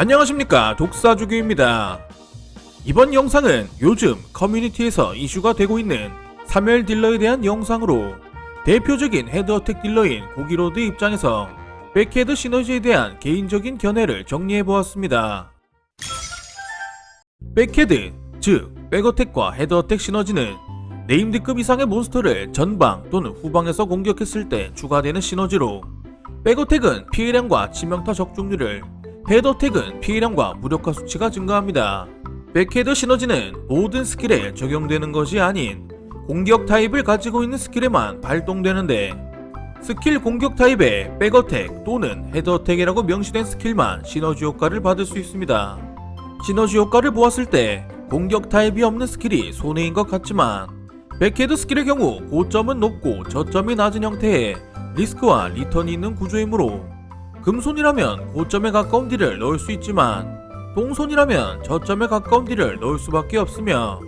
안녕하십니까 독사주교입니다. 이번 영상은 요즘 커뮤니티에서 이슈가 되고 있는 3열 딜러에 대한 영상으로 대표적인 헤드어택 딜러인 고기로드 입장에서 백헤드 시너지에 대한 개인적인 견해를 정리해보았습니다. 백헤드, 즉 백어택과 헤드어택 시너지는 네임드급 이상의 몬스터를 전방 또는 후방에서 공격했을 때 추가되는 시너지로 백어택은 피해량과 치명타 적중률을 헤드어택은 피해량과 무력화 수치가 증가합니다. 백헤드 시너지는 모든 스킬에 적용되는 것이 아닌 공격 타입을 가지고 있는 스킬에만 발동되는데 스킬 공격 타입의 백어택 또는 헤드어택이라고 명시된 스킬만 시너지 효과를 받을 수 있습니다. 시너지 효과를 보았을 때 공격 타입이 없는 스킬이 손해인 것 같지만 백헤드 스킬의 경우 고점은 높고 저점이 낮은 형태의 리스크와 리턴이 있는 구조이므로 금손이라면 고점에 가까운 딜을 넣을 수 있지만 동손이라면 저점에 가까운 딜을 넣을 수밖에 없으며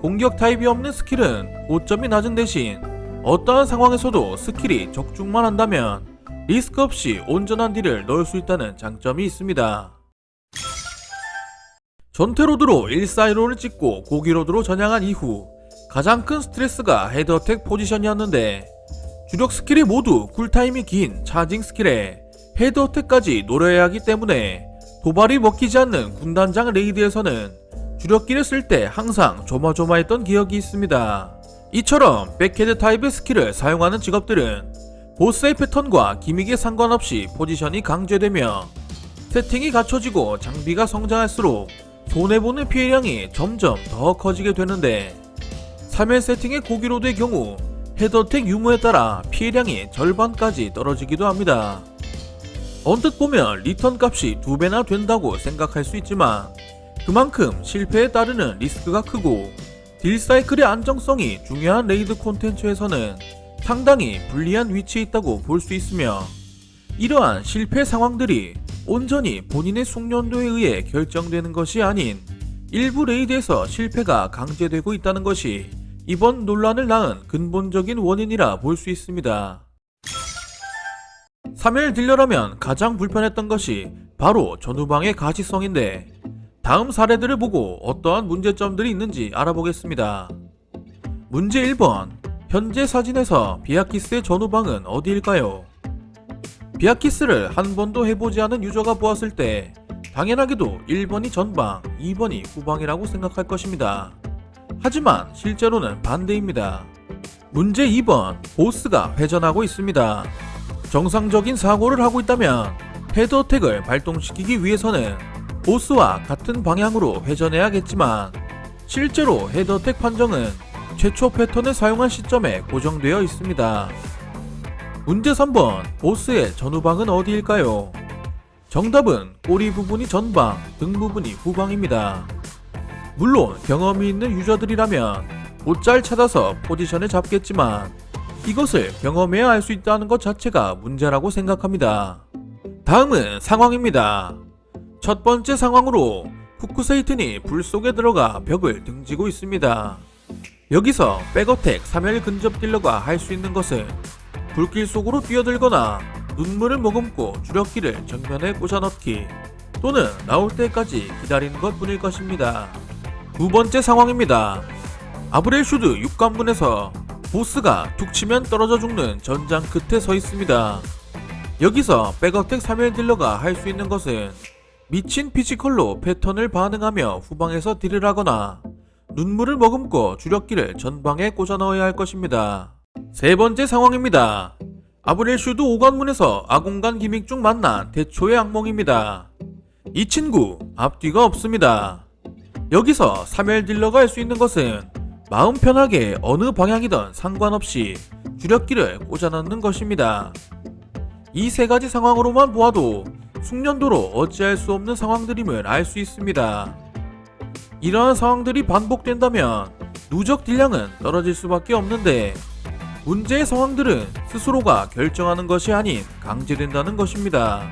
공격 타입이 없는 스킬은 고점이 낮은 대신 어떠한 상황에서도 스킬이 적중만 한다면 리스크 없이 온전한 딜을 넣을 수 있다는 장점이 있습니다. 전태로드로 1사이로를 찍고 고기로드로 전향한 이후 가장 큰 스트레스가 헤드어택 포지션이었는데 주력 스킬이 모두 쿨타임이 긴 차징 스킬에 헤드어택까지 노려야 하기 때문에 도발이 먹히지 않는 군단장 레이드에서는 주력기를 쓸 때 항상 조마조마했던 기억이 있습니다. 이처럼 백헤드 타입의 스킬을 사용하는 직업들은 보스의 패턴과 기믹에 상관없이 포지션이 강제되며 세팅이 갖춰지고 장비가 성장할수록 손해보는 피해량이 점점 더 커지게 되는데 3회 세팅의 고기로드의 경우 헤더택 유무에 따라 피해량이 절반까지 떨어지기도 합니다. 언뜻 보면 리턴 값이 두 배나 된다고 생각할 수 있지만 그만큼 실패에 따르는 리스크가 크고 딜 사이클의 안정성이 중요한 레이드 콘텐츠에서는 상당히 불리한 위치에 있다고 볼 수 있으며 이러한 실패 상황들이 온전히 본인의 숙련도에 의해 결정되는 것이 아닌 일부 레이드에서 실패가 강제되고 있다는 것이 이번 논란을 낳은 근본적인 원인이라 볼 수 있습니다. 3일 딜러라면 가장 불편했던 것이 바로 전후방의 가시성인데 다음 사례들을 보고 어떠한 문제점들이 있는지 알아보겠습니다. 문제 1번 현재 사진에서 비아키스의 전후방은 어디일까요? 비아키스를 한 번도 해보지 않은 유저가 보았을 때 당연하게도 1번이 전방, 2번이 후방이라고 생각할 것입니다. 하지만 실제로는 반대입니다. 문제 2번 보스가 회전하고 있습니다. 정상적인 사고를 하고 있다면 헤드 어택을 발동시키기 위해서는 보스와 같은 방향으로 회전해야겠지만 실제로 헤드 어택 판정은 최초 패턴을 사용한 시점에 고정되어 있습니다. 문제 3번 보스의 전후방은 어디일까요? 정답은 꼬리 부분이 전방, 등 부분이 후방입니다. 물론 경험이 있는 유저들이라면 곧잘 찾아서 포지션을 잡겠지만 이것을 경험해야 알 수 있다는 것 자체가 문제라고 생각합니다. 다음은 상황입니다. 첫 번째 상황으로 후쿠세이튼이 불 속에 들어가 벽을 등지고 있습니다. 여기서 백어택 3열 근접 딜러가 할 수 있는 것은 불길 속으로 뛰어들거나 눈물을 머금고 주력기를 정면에 꽂아넣기 또는 나올 때까지 기다리는 것 뿐일 것입니다. 두 번째 상황입니다. 아브렐슈드 6관문에서 보스가 툭 치면 떨어져 죽는 전장 끝에 서 있습니다. 여기서 백어택 3열 딜러가 할 수 있는 것은 미친 피지컬로 패턴을 반응하며 후방에서 딜을 하거나 눈물을 머금고 주력기를 전방에 꽂아 넣어야 할 것입니다. 세 번째 상황입니다. 아브렐슈드 5관문에서 아공간 기믹 중 만난 대초의 악몽입니다. 이 친구 앞뒤가 없습니다. 여기서 3열 딜러가 할 수 있는 것은 마음 편하게 어느 방향이든 상관없이 주력기를 꽂아 넣는 것입니다. 이 세 가지 상황으로만 보아도 숙련도로 어찌할 수 없는 상황들임을 알 수 있습니다. 이러한 상황들이 반복된다면 누적 딜량은 떨어질 수밖에 없는데 문제의 상황들은 스스로가 결정하는 것이 아닌 강제된다는 것입니다.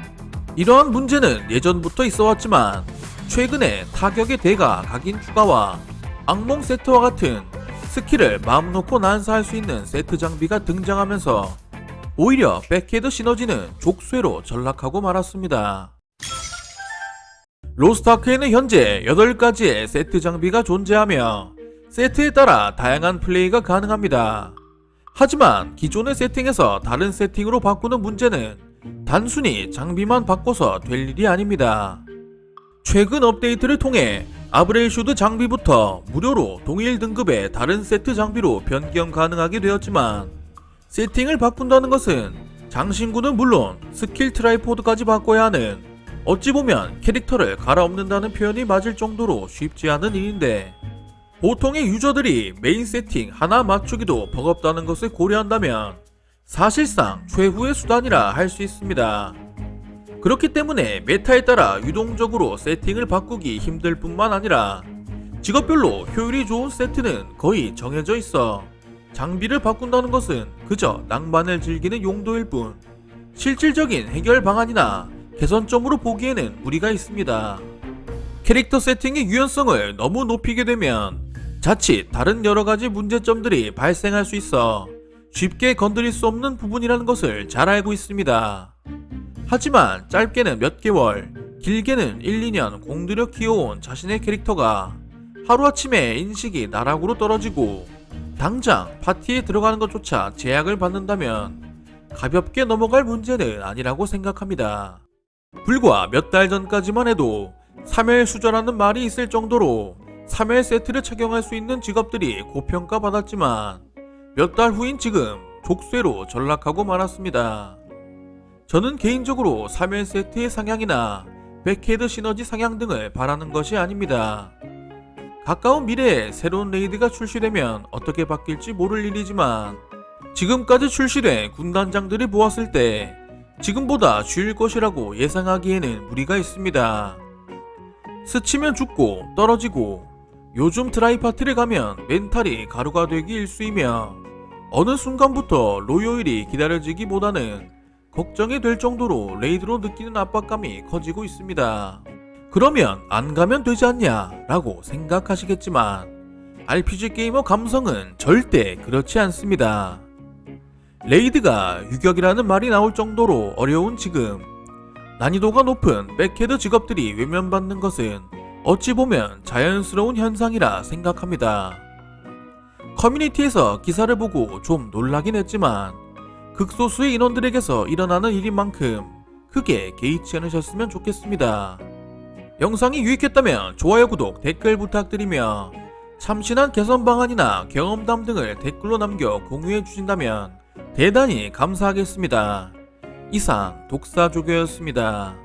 이러한 문제는 예전부터 있어 왔지만 최근에 타격의 대가 각인 추가와 악몽 세트와 같은 스킬을 마음 놓고 난사할 수 있는 세트 장비가 등장하면서 오히려 백헤드 시너지는 족쇄로 전락하고 말았습니다. 로스트아크에는 현재 8가지의 세트 장비가 존재하며 세트에 따라 다양한 플레이가 가능합니다. 하지만 기존의 세팅에서 다른 세팅으로 바꾸는 문제는 단순히 장비만 바꿔서 될 일이 아닙니다. 최근 업데이트를 통해 아브레이슈드 장비부터 무료로 동일 등급의 다른 세트 장비로 변경 가능하게 되었지만 세팅을 바꾼다는 것은 장신구는 물론 스킬 트라이포드까지 바꿔야 하는 어찌 보면 캐릭터를 갈아엎는다는 표현이 맞을 정도로 쉽지 않은 일인데 보통의 유저들이 메인 세팅 하나 맞추기도 버겁다는 것을 고려한다면 사실상 최후의 수단이라 할 수 있습니다. 그렇기 때문에 메타에 따라 유동적으로 세팅을 바꾸기 힘들 뿐만 아니라 직업별로 효율이 좋은 세트는 거의 정해져 있어 장비를 바꾼다는 것은 그저 낭만을 즐기는 용도일 뿐 실질적인 해결 방안이나 개선점으로 보기에는 무리가 있습니다. 캐릭터 세팅의 유연성을 너무 높이게 되면 자칫 다른 여러 가지 문제점들이 발생할 수 있어 쉽게 건드릴 수 없는 부분이라는 것을 잘 알고 있습니다. 하지만 짧게는 몇 개월, 길게는 1, 2년 공들여 키워온 자신의 캐릭터가 하루아침에 인식이 나락으로 떨어지고 당장 파티에 들어가는 것조차 제약을 받는다면 가볍게 넘어갈 문제는 아니라고 생각합니다. 불과 몇 달 전까지만 해도 3회 수저라는 말이 있을 정도로 3회 세트를 착용할 수 있는 직업들이 고평가받았지만 몇 달 후인 지금 족쇄로 전락하고 말았습니다. 저는 개인적으로 3회 세트의 상향이나 백헤드 시너지 상향 등을 바라는 것이 아닙니다. 가까운 미래에 새로운 레이드가 출시되면 어떻게 바뀔지 모를 일이지만 지금까지 출시된 군단장들이 보았을 때 지금보다 쉬울 것이라고 예상하기에는 무리가 있습니다. 스치면 죽고 떨어지고 요즘 트라이 파티를 가면 멘탈이 가루가 되기 일쑤이며 어느 순간부터 로요일이 기다려지기보다는 걱정이 될 정도로 레이드로 느끼는 압박감이 커지고 있습니다. 그러면 안 가면 되지 않냐 라고 생각하시겠지만 RPG 게이머 감성은 절대 그렇지 않습니다. 레이드가 유격이라는 말이 나올 정도로 어려운 지금 난이도가 높은 백헤드 직업들이 외면받는 것은 어찌 보면 자연스러운 현상이라 생각합니다. 커뮤니티에서 기사를 보고 좀 놀라긴 했지만 극소수의 인원들에게서 일어나는 일인 만큼 크게 개의치 않으셨으면 좋겠습니다. 영상이 유익했다면 좋아요, 구독, 댓글 부탁드리며 참신한 개선 방안이나 경험담 등을 댓글로 남겨 공유해 주신다면 대단히 감사하겠습니다. 이상 독사조교였습니다.